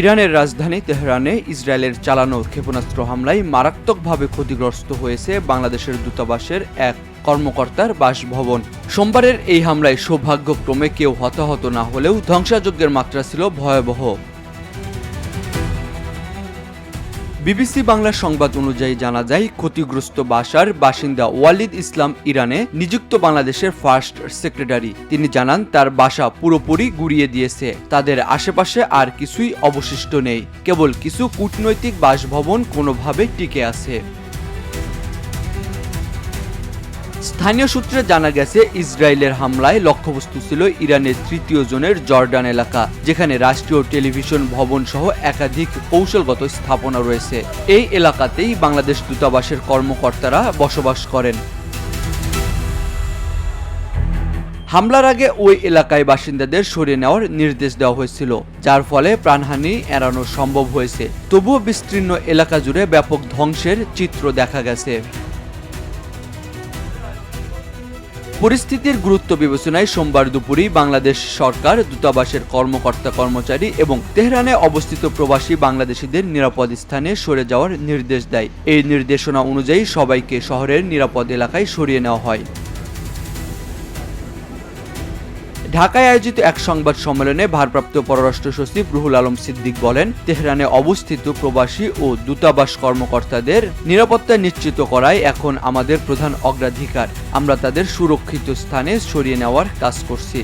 ইরানের রাজধানী তেহরানে ইসরায়েলের চালানো ক্ষেপণাস্ত্র হামলায় মারাত্মকভাবে ক্ষতিগ্রস্ত হয়েছে বাংলাদেশের দূতাবাসের এক কর্মকর্তার বাসভবন। সোমবারের এই হামলায় সৌভাগ্যক্রমে কেউ হতাহত না হলেও ধ্বংসাযজ্ঞের মাত্রা ছিল ভয়াবহ। বিবিসি বাংলা সংবাদ অনুযায়ী জানা যায়, ক্ষতিগ্রস্ত বাসার বাসিন্দা ওয়ালিদ ইসলাম ইরানে নিযুক্ত বাংলাদেশের ফার্স্ট সেক্রেটারি। তিনি জানান, তার বাসা পুরোপুরি গুড়িয়ে দিয়েছে। তাদের আশেপাশে আর কিছুই অবশিষ্ট নেই। কেবল কিছু কূটনৈতিক বাসভবন কোনোভাবে টিকে আছে। স্থানীয় সূত্রে জানা গেছে, ইসরায়েলের হামলায় লক্ষ্যবস্তু ছিল ইরানের তৃতীয় জোনের জর্ডান এলাকা, যেখানে রাষ্ট্রীয় টেলিভিশন ভবন সহ একাধিক কৌশলগত স্থাপনা রয়েছে। এই এলাকাতেই বাংলাদেশ দূতাবাসের কর্মকর্তারা বসবাস করেন। হামলার আগে ওই এলাকায় বাসিন্দাদের সরিয়ে নেওয়ার নির্দেশ দেওয়া হয়েছিল, যার ফলে প্রাণহানি এড়ানো সম্ভব হয়েছে। তবুও বিস্তীর্ণ এলাকা জুড়ে ব্যাপক ধ্বংসের চিত্র দেখা গেছে। পরিস্থিতির গুরুত্ব বিবেচনায় সোমবার দুপুরেই বাংলাদেশ সরকার, দূতাবাসের কর্মকর্তা কর্মচারী এবং তেহরানে অবস্থিত প্রবাসী বাংলাদেশিদের নিরাপদ স্থানে সরে যাওয়ার নির্দেশ দেয়। এই নির্দেশনা অনুযায়ী সবাইকে শহরের নিরাপদ এলাকায় সরিয়ে নেওয়া হয়। ঢাকায় আয়োজিত এক সংবাদ সম্মেলনে ভারপ্রাপ্ত পররাষ্ট্র সচিব রুহুল আলম সিদ্দিক বলেন, তেহরানে অবস্থিত প্রবাসী ও দূতাবাস কর্মকর্তাদের নিরাপত্তা নিশ্চিত করাই এখন আমাদের প্রধান অগ্রাধিকার। আমরা তাদের সুরক্ষিত স্থানে সরিয়ে নেওয়ার কাজ করছি।